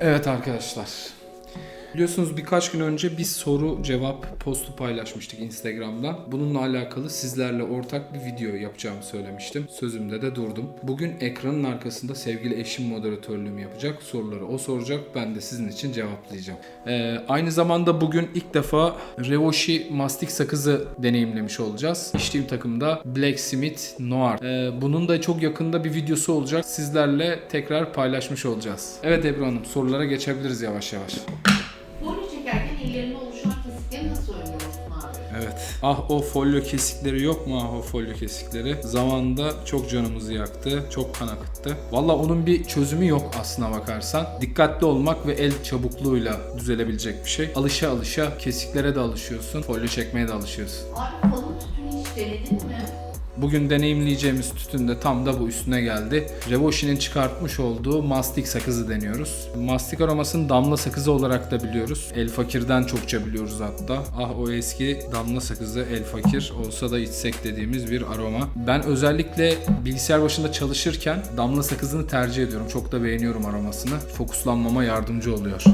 Evet arkadaşlar. Biliyorsunuz birkaç gün önce bir soru cevap postu paylaşmıştık Instagram'da. Bununla alakalı sizlerle ortak bir video yapacağımı söylemiştim. Sözümde de durdum. Bugün ekranın arkasında sevgili eşim moderatörlüğümü yapacak. Soruları o soracak. Ben de sizin için cevaplayacağım. Ee, aynı zamanda bugün ilk defa Revoshi mastik sakızı deneyimlemiş olacağız. İçtiğim takımda Blacksmith Noir. Ee, bunun da çok yakında bir videosu olacak. Sizlerle tekrar paylaşmış olacağız. Evet Ebru Hanım sorulara geçebiliriz yavaş yavaş. Ah o folyo kesikleri yok mu ah o folyo kesikleri? Zamanında çok canımızı yaktı, çok kan akıttı. Valla onun bir çözümü yok aslına bakarsan. Dikkatli olmak ve el çabukluğuyla düzelebilecek bir şey. Alışa alışa kesiklere de alışıyorsun, folyo çekmeye de alışıyorsun. Abi falın tütünü hiç denedin mi? Bugün deneyimleyeceğimiz tütün de tam da bu üstüne geldi. Revoshi'nin çıkartmış olduğu mastik sakızı deniyoruz. Mastik aromasını damla sakızı olarak da biliyoruz. El Fakir'den çokça biliyoruz hatta. Ah o eski damla sakızı El Fakir olsa da içsek dediğimiz bir aroma. Ben özellikle bilgisayar başında çalışırken damla sakızını tercih ediyorum. Çok da beğeniyorum aromasını. Fokuslanmama yardımcı oluyor.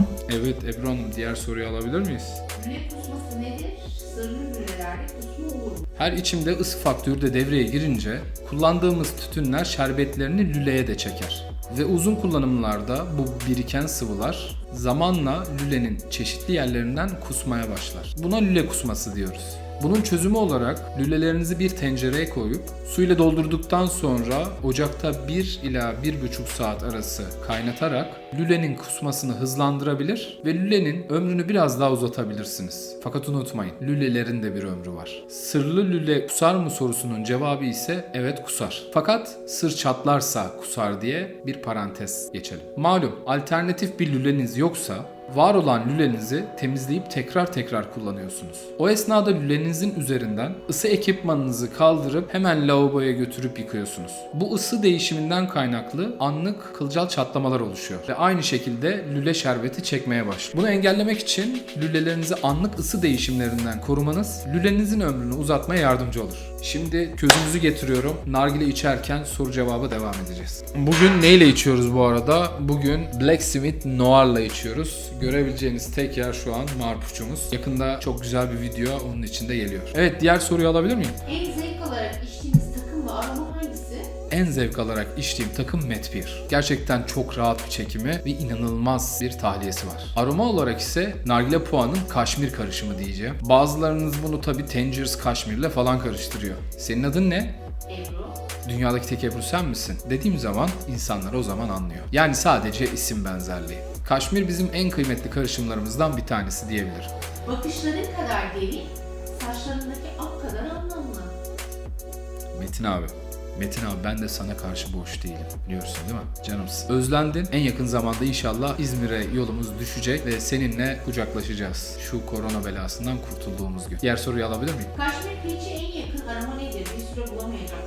Evet Ebru Hanım diğer soruyu alabilir miyiz? Lüle kusması nedir? Sırrı lülelerde kusma olur mu? Her içimde ısı faktörü de devreye girince kullandığımız tütünler şerbetlerini lüleye de çeker. Ve uzun kullanımlarda bu biriken sıvılar zamanla lülenin çeşitli yerlerinden kusmaya başlar. Buna lüle kusması diyoruz. Bunun çözümü olarak lülelerinizi bir tencereye koyup suyla doldurduktan sonra ocakta 1 ila 1,5 saat arası kaynatarak lülenin kusmasını hızlandırabilir ve lülenin ömrünü biraz daha uzatabilirsiniz. Fakat unutmayın lülelerin de bir ömrü var. Sırlı lüle kusar mı sorusunun cevabı ise evet kusar. Fakat sır çatlarsa kusar diye bir parantez geçelim. Malum alternatif bir lüleniz yoksa var olan lülenizi temizleyip tekrar tekrar kullanıyorsunuz. O esnada lülenizin üzerinden ısı ekipmanınızı kaldırıp hemen lavaboya götürüp yıkıyorsunuz. Bu ısı değişiminden kaynaklı anlık kılcal çatlamalar oluşuyor ve aynı şekilde lüle şerbeti çekmeye başlıyor. Bunu engellemek için lülelerinizi anlık ısı değişimlerinden korumanız lülenizin ömrünü uzatmaya yardımcı olur. Şimdi közümüzü getiriyorum. Nargile içerken soru cevaba devam edeceğiz. Bugün neyle içiyoruz bu arada? Bugün Blacksmith Noir'la içiyoruz. Görebileceğiniz tek yer şu an marpuçumuz. Yakında çok güzel bir video onun içinde geliyor. Evet diğer soruyu alabilir miyim? En zevk alarak içtiğiniz takım ve aroma hangisi? En zevk alarak içtiğim takım Met Beer. Gerçekten çok rahat bir çekimi ve inanılmaz bir tahliyesi var. Aroma olarak ise Nargile Puan'ın kaşmir karışımı diyeceğim. Bazılarınız bunu tabi Tangiers kaşmirle falan karıştırıyor. Senin adın ne? Ebru. Dünyadaki tek Ebru sen misin? Dediğim zaman insanlar o zaman anlıyor. Yani sadece isim benzerliği. Kaşmir bizim en kıymetli karışımlarımızdan bir tanesi diyebilirim. Bakışların kadar derin, saçlarındaki ak kadar anlamlı. Metin abi. Metin abi ben de sana karşı boş değilim. Biliyorsun değil mi? Canımsın. Özlendin. En yakın zamanda inşallah İzmir'e yolumuz düşecek ve seninle kucaklaşacağız. Şu korona belasından kurtulduğumuz gün. Diğer soruyu alabilir miyim? Kaşmir peach'e en yakın aroma nedir? Bir süre bulamayacak.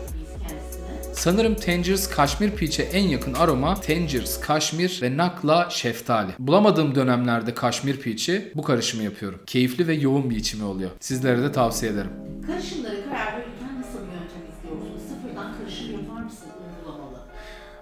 Sanırım Tangiers Kaşmir Peach'e en yakın aroma Tangiers Kaşmir ve Nakla Şeftali. Bulamadığım dönemlerde Kaşmir Peach'i bu karışımı yapıyorum. Keyifli ve yoğun bir içimi oluyor. Sizlere de tavsiye ederim. Karışımları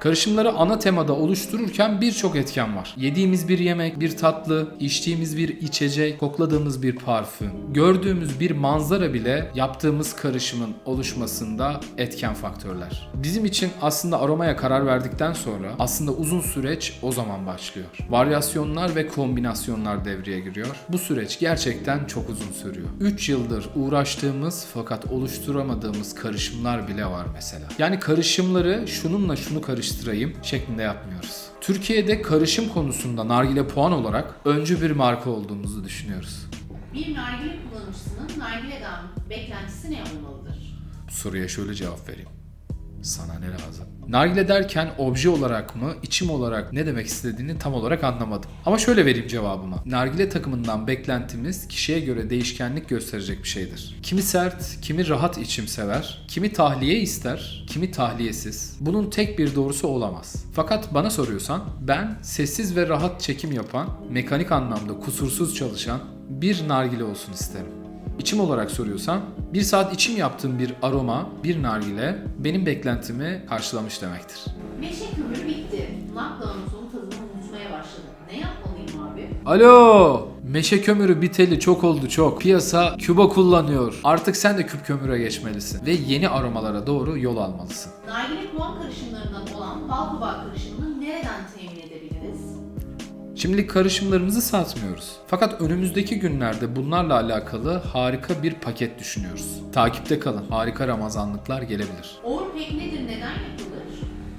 Karışımları ana temada oluştururken birçok etken var. Yediğimiz bir yemek, bir tatlı, içtiğimiz bir içecek, kokladığımız bir parfüm, gördüğümüz bir manzara bile yaptığımız karışımın oluşmasında etken faktörler. Bizim için aslında aromaya karar verdikten sonra aslında uzun süreç o zaman başlıyor. Varyasyonlar ve kombinasyonlar devreye giriyor. Bu süreç gerçekten çok uzun sürüyor. 3 yıldır uğraştığımız fakat oluşturamadığımız karışımlar bile var mesela. Yani karışımları şununla şunu karıştırayım şeklinde yapmıyoruz. Türkiye'de karışım konusunda nargile puan olarak öncü bir marka olduğumuzu düşünüyoruz. Bir nargile kullanıcısının nargileden beklentisi ne olmalıdır? Bu soruya şöyle cevap vereyim. Sana ne lazım? Nargile derken obje olarak mı, içim olarak ne demek istediğini tam olarak anlamadım. Ama şöyle vereyim cevabımı. Nargile takımından beklentimiz kişiye göre değişkenlik gösterecek bir şeydir. Kimi sert, kimi rahat içim sever, kimi tahliye ister, kimi tahliyesiz. Bunun tek bir doğrusu olamaz. Fakat bana soruyorsan ben sessiz ve rahat çekim yapan, mekanik anlamda kusursuz çalışan bir nargile olsun isterim. İçim olarak soruyorsan, bir saat içim yaptığım bir aroma, bir nargile benim beklentimi karşılamış demektir. Meşe kömür bitti. Anonsunun tadını unutmaya başladık. Ne Alo! Meşe kömürü biteli çok oldu çok. Piyasa küba kullanıyor. Artık sen de küp kömüre geçmelisin. Ve yeni aromalara doğru yol almalısın. Nargile puan karışımlarından olan bal kabağı edebiliriz? Şimdilik karışımlarımızı satmıyoruz. Fakat önümüzdeki günlerde bunlarla alakalı harika bir paket düşünüyoruz. Takipte kalın. Harika Ramazanlıklar gelebilir. Overpack nedir, neden yapılır?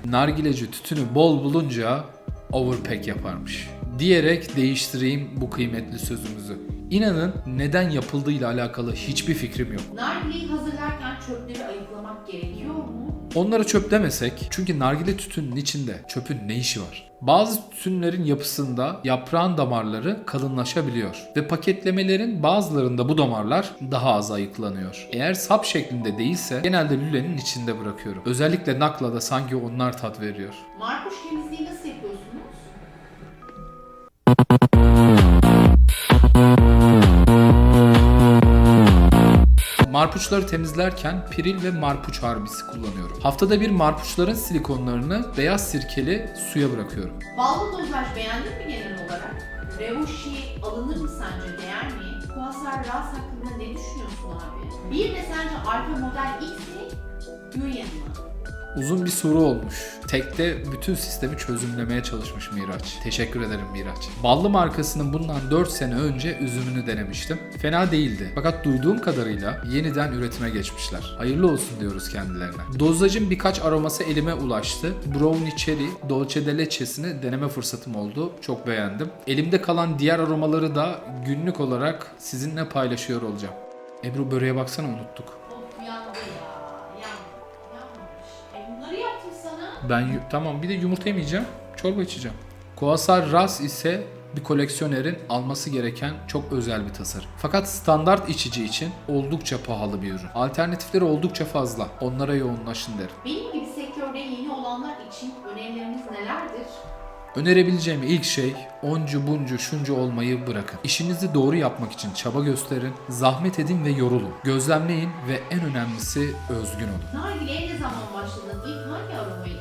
Nargileci tütünü bol bulunca overpack yaparmış. Diyerek değiştireyim bu kıymetli sözümüzü. İnanın neden yapıldığıyla alakalı hiçbir fikrim yok. Nargileyi hazırlarken çöpleri ayıklamak gerekiyor mu? Onları çöp demesek çünkü nargile tütünün içinde çöpün ne işi var? Bazı tütünlerin yapısında yaprağın damarları kalınlaşabiliyor ve paketlemelerin bazılarında bu damarlar daha az ayıklanıyor. Eğer sap şeklinde değilse genelde lülenin içinde bırakıyorum. Özellikle naklada sanki onlar tat veriyor. Marpuç temizliği Marpuçları temizlerken piril ve marpuç harbisi kullanıyorum. Haftada bir marpuçların silikonlarını beyaz sirkeli suya bırakıyorum. Ballı dozaj beğendin mi genel olarak? Revoshi alınır mı sence, değer mi? Quasar Ras hakkında ne düşünüyorsun abi? Bir de sence Alfa Model X mi? Mı? Uzun bir soru olmuş. Tekte bütün sistemi çözümlemeye çalışmış Miraç. Teşekkür ederim Miraç. Ballı markasının bundan 4 sene önce üzümünü denemiştim. Fena değildi. Fakat duyduğum kadarıyla yeniden üretime geçmişler. Hayırlı olsun diyoruz kendilerine. Dozajın birkaç aroması elime ulaştı. Brownie Cherry, Dolce de Leche'sini deneme fırsatım oldu. Çok beğendim. Elimde kalan diğer aromaları da günlük olarak sizinle paylaşıyor olacağım. Ebru böreğe baksana unuttuk. Yandı. Ben tamam bir de yumurta yemeyeceğim. Çorba içeceğim. Quasar Ras ise bir koleksiyonerin alması gereken çok özel bir tasarım. Fakat standart içici için oldukça pahalı bir ürün. Alternatifleri oldukça fazla. Onlara yoğunlaşın derim. Benim gibi sektörde yeni olanlar için önerileriniz nelerdir? Önerebileceğim ilk şey oncu buncu şuncu olmayı bırakın. İşinizi doğru yapmak için çaba gösterin, zahmet edin ve yorulun. Gözlemleyin ve en önemlisi özgün olun. Nargile'ye ne zaman başladın? İlk hangi aromayı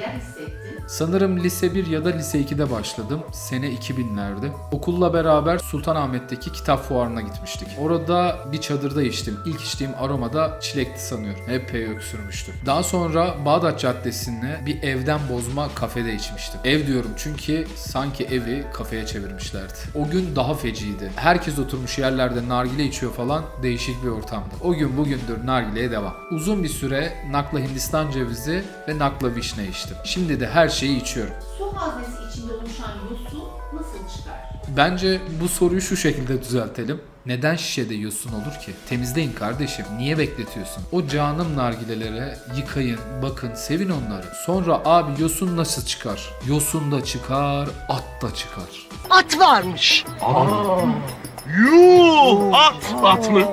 neler hissettin? Sanırım lise 1 ya da lise 2'de başladım. Sene 2000'lerde. Okulla beraber Sultanahmet'teki kitap fuarına gitmiştik. Orada bir çadırda içtim. İlk içtiğim aroma da çilekti sanıyorum. Epey öksürmüştüm. Daha sonra Bağdat Caddesi'nde bir evden bozma kafede içmiştim. Ev diyorum çünkü sanki evi kafeye çevirmişlerdi. O gün daha feciydi. Herkes oturmuş yerlerde nargile içiyor falan değişik bir ortamdı. O gün bugündür nargileye devam. Uzun bir süre nakla Hindistan cevizi ve nakla vişne içtim. Şimdi de her şeyi içiyorum. Su haznesi içinde oluşan yosun nasıl çıkar? Bence bu soruyu şu şekilde düzeltelim. Neden şişede yosun olur ki? Temizleyin kardeşim. Niye bekletiyorsun? O canım nargilelere yıkayın, bakın, sevin onları. Sonra abi yosun nasıl çıkar? Yosun da çıkar, at da çıkar. At varmış. Yuh! At! At mı?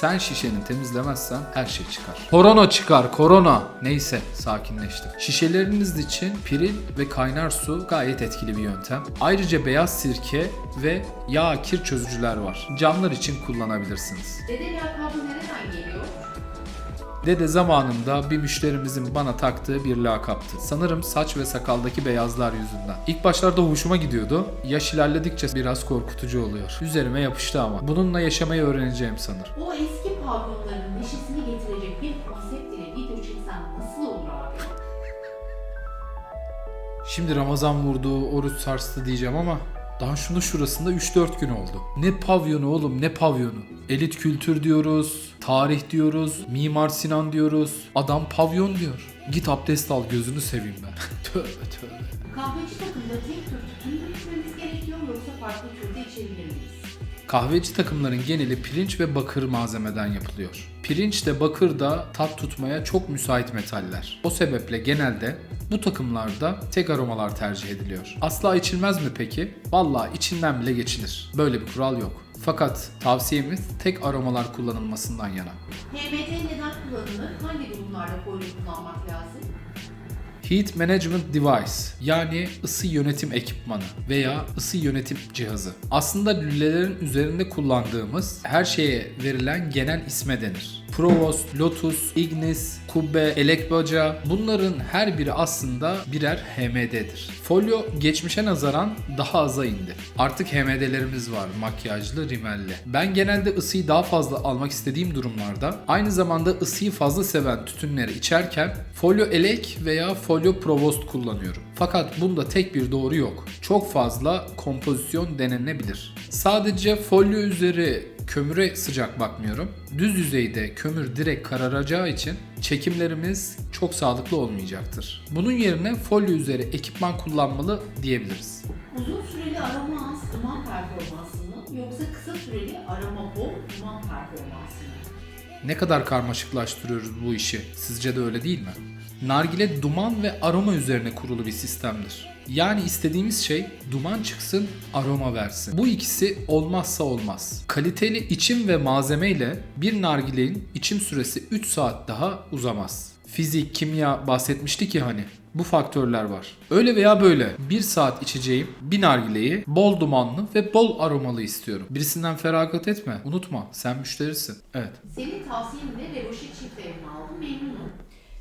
Sen şişeni temizlemezsen her şey çıkar. Korona çıkar, korona. Neyse, sakinleştim. Şişeleriniz için piril ve kaynar su gayet etkili bir yöntem. Ayrıca beyaz sirke ve yağ kir çözücüler var. Camlar için kullanabilirsiniz. Dede lakabı nereden geliyor? Dede zamanında bir müşterimizin bana taktığı bir lakaptı. Sanırım saç ve sakaldaki beyazlar yüzünden. İlk başlarda hoşuma gidiyordu. Yaş ilerledikçe biraz korkutucu oluyor. Üzerime yapıştı ama. Bununla yaşamayı öğreneceğim sanırım. O eski pavyonların neşesini getirecek bir konsept ile video çeksen nasıl olur abi? Şimdi Ramazan vurdu, oruç sarstı diyeceğim ama daha şunu şurasında 3-4 gün oldu. Ne pavyonu oğlum ne pavyonu. Elit kültür diyoruz, tarih diyoruz, Mimar Sinan diyoruz. Adam pavyon diyor. Git abdest al gözünü seveyim ben. tövbe tövbe. Kahveci takımda Kahveci takımların geneli pirinç ve bakır malzemeden yapılıyor. Pirinç de bakır da tat tutmaya çok müsait metaller. O sebeple genelde bu takımlarda tek aromalar tercih ediliyor. Asla içilmez mi peki? Vallahi içinden bile geçilir. Böyle bir kural yok. Fakat tavsiyemiz tek aromalar kullanılmasından yana. HMD neden kullanılır? Hangi durumlarda folyo kullanmak lazım? Heat Management Device yani ısı yönetim ekipmanı veya ısı yönetim cihazı. Aslında lülelerin üzerinde kullandığımız her şeye verilen genel isme denir. Provost, Lotus, Ignis, Kubbe, Elekbaca bunların her biri aslında birer HMD'dir. Folyo geçmişe nazaran daha aza indi. Artık HMD'lerimiz var makyajlı, rimelli. Ben genelde ısıyı daha fazla almak istediğim durumlarda aynı zamanda ısıyı fazla seven tütünleri içerken folyo elek veya folyo provost kullanıyorum. Fakat bunda tek bir doğru yok. Çok fazla kompozisyon denenebilir. Sadece folyo üzeri kömüre sıcak bakmıyorum. Düz yüzeyde kömür direkt kararacağı için çekimlerimiz çok sağlıklı olmayacaktır. Bunun yerine folyo üzeri ekipman kullanmalı diyebiliriz. Uzun süreli aroma az duman performansı mı yoksa kısa süreli aroma bol duman performansı mı? Ne kadar karmaşıklaştırıyoruz bu işi. Sizce de öyle değil mi? Nargile duman ve aroma üzerine kurulu bir sistemdir. Yani istediğimiz şey duman çıksın, aroma versin. Bu ikisi olmazsa olmaz. Kaliteli içim ve malzeme ile bir nargilenin içim süresi 3 saat daha uzamaz. Fizik, kimya bahsetmiştik ki hani. Bu faktörler var. Öyle veya böyle 1 saat içeceğim bir nargileyi bol dumanlı ve bol aromalı istiyorum. Birisinden feragat etme. Unutma sen müşterisin. Evet. Senin tavsiyenle Revoşi çift aldım memnunum.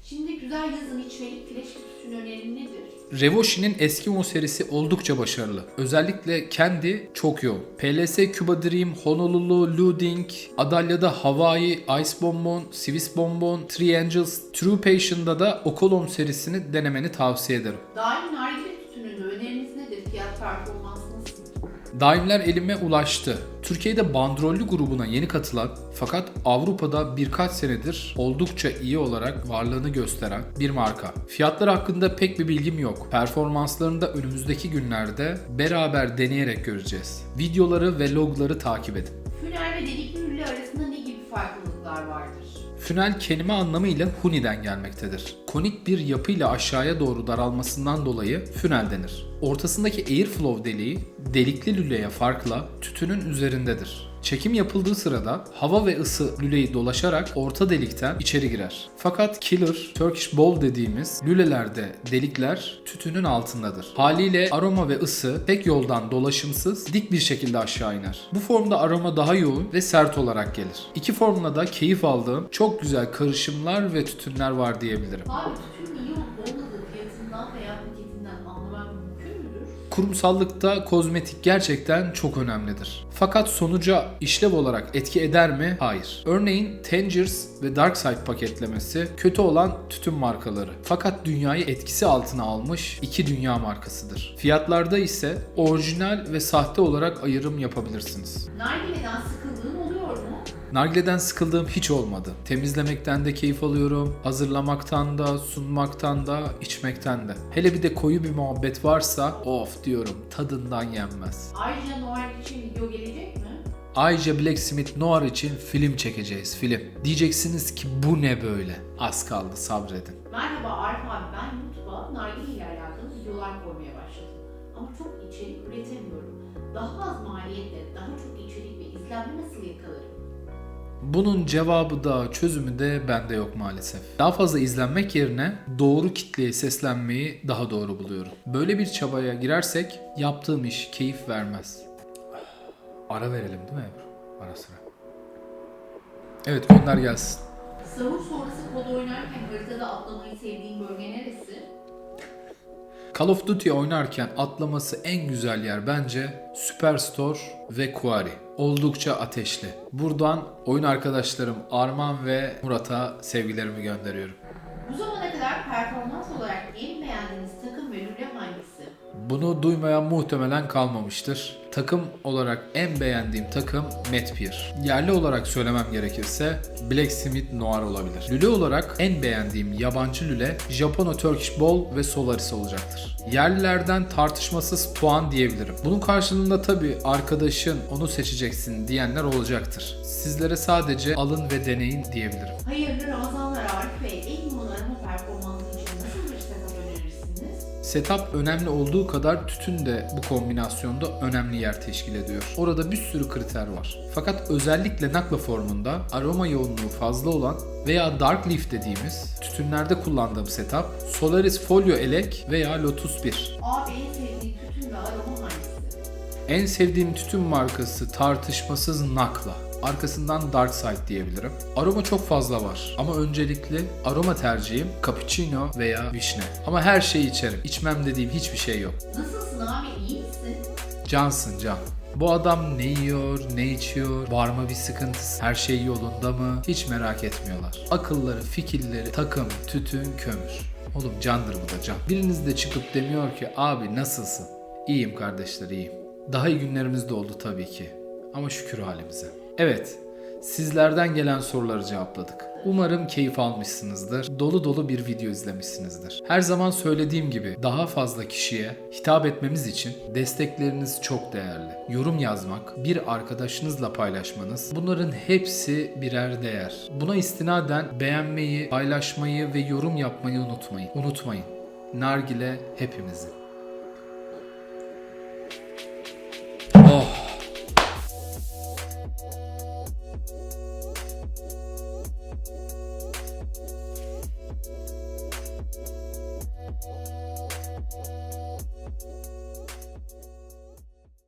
Şimdi güzel yazın içmelik flash tütün önerin nedir? Revoshi'nin Eskimo serisi oldukça başarılı. Özellikle kendi çok yoğun. PLS Cuba Dream, Honolulu, Luding, Adalya'da Hawaii, Ice Bonbon, Swiss Bonbon, Three Angels, True Patient'da da Okolom serisini denemeni tavsiye ederim. Daim nargile tütününde öneriniz nedir? Fiyat performans nasıl? Daimler elime ulaştı. Türkiye'de bandrollü grubuna yeni katılan fakat Avrupa'da birkaç senedir oldukça iyi olarak varlığını gösteren bir marka. Fiyatlar hakkında pek bir bilgim yok. Performanslarını da önümüzdeki günlerde beraber deneyerek göreceğiz. Videoları ve logları takip edin. Fünel ve delikli Fünel kelime anlamıyla huniden gelmektedir. Konik bir yapıyla aşağıya doğru daralmasından dolayı fünel denir. Ortasındaki airflow deliği delikli lüleye farkla tütünün üzerindedir. Çekim yapıldığı sırada hava ve ısı lüleyi dolaşarak orta delikten içeri girer. Fakat killer, Turkish bowl dediğimiz lülelerde delikler tütünün altındadır. Haliyle aroma ve ısı tek yoldan dolaşımsız dik bir şekilde aşağı iner. Bu formda aroma daha yoğun ve sert olarak gelir. İki formla da keyif aldığım çok güzel karışımlar ve tütünler var diyebilirim. Abi tütün iyi Kurumsallıkta kozmetik gerçekten çok önemlidir. Fakat sonuca işlev olarak etki eder mi? Hayır. Örneğin Tangiers ve Darkside paketlemesi kötü olan tütün markaları. Fakat dünyayı etkisi altına almış iki dünya markasıdır. Fiyatlarda ise orijinal ve sahte olarak ayrım yapabilirsiniz. Nargileden mu? Nargileden sıkıldığım hiç olmadı. Temizlemekten de keyif alıyorum. Hazırlamaktan da, sunmaktan da, içmekten de. Hele bir de koyu bir muhabbet varsa of diyorum tadından yenmez. Ayrıca Noel için video gelecek mi? Ayrıca Blacksmith Noir için film çekeceğiz film. Diyeceksiniz ki bu ne böyle? Az kaldı sabredin. Merhaba Arif abi ben YouTube'a nargile ile alakalı videolar koymaya başladım. Ama çok içerik üretemiyorum. Daha az maliyetle daha çok içerik ve izlenme? Bunun cevabı da çözümü de bende yok maalesef. Daha fazla izlenmek yerine doğru kitleye seslenmeyi daha doğru buluyorum. Böyle bir çabaya girersek yaptığım iş keyif vermez. Ara verelim değil mi Ebru? Ara sıra. Evet gönder gelsin. Sahur sonrası kod oynarken haritada atlamayı sevdiğin bölge neresi? Call of Duty oynarken atlaması en güzel yer bence Superstore ve Quarry. Oldukça ateşli. Buradan oyun arkadaşlarım Arman ve Murat'a sevgilerimi gönderiyorum. Bu zamana kadar performans olarak en beğendiğiniz takım ve lüle hangisi? Bunu duymayan muhtemelen kalmamıştır. Takım olarak en beğendiğim takım Medpeer. Yerli olarak söylemem gerekirse Blacksmith Noir olabilir. Lüle olarak en beğendiğim yabancı lüle Japono Turkish Ball ve Solaris olacaktır. Yerlilerden tartışmasız puan diyebilirim. Bunun karşılığında tabi arkadaşın onu seçeceksin diyenler olacaktır. Sizlere sadece alın ve deneyin diyebilirim. Hayırlı Ramazanlar Arif Bey. Setup önemli olduğu kadar tütün de bu kombinasyonda önemli yer teşkil ediyor. Orada bir sürü kriter var. Fakat özellikle nakla formunda aroma yoğunluğu fazla olan veya dark leaf dediğimiz tütünlerde kullandığım setup Solaris Folio Elek veya Lotus 1. Abi en sevdiğin tütün ve aroma hangisi? En sevdiğim tütün markası tartışmasız Nakla. Arkasından Dark Side diyebilirim. Aroma çok fazla var ama öncelikli aroma tercihim cappuccino veya vişne. Ama her şeyi içerim. İçmem dediğim hiçbir şey yok. Nasılsın abi iyi misin? Cansın can. Bu adam ne yiyor, ne içiyor, var mı bir sıkıntısı, her şey yolunda mı hiç merak etmiyorlar. Akılları, fikirleri, takım, tütün, kömür. Oğlum candır bu da can. Biriniz de çıkıp demiyor ki abi nasılsın? İyiyim kardeşler iyiyim. Daha iyi günlerimiz de oldu tabii ki. Ama şükür halimize. Evet, sizlerden gelen soruları cevapladık. Umarım keyif almışsınızdır. Dolu dolu bir video izlemişsinizdir. Her zaman söylediğim gibi daha fazla kişiye hitap etmemiz için destekleriniz çok değerli. Yorum yazmak, bir arkadaşınızla paylaşmanız bunların hepsi birer değer. Buna istinaden beğenmeyi, paylaşmayı ve yorum yapmayı unutmayın. Unutmayın. Nargile hepimizin.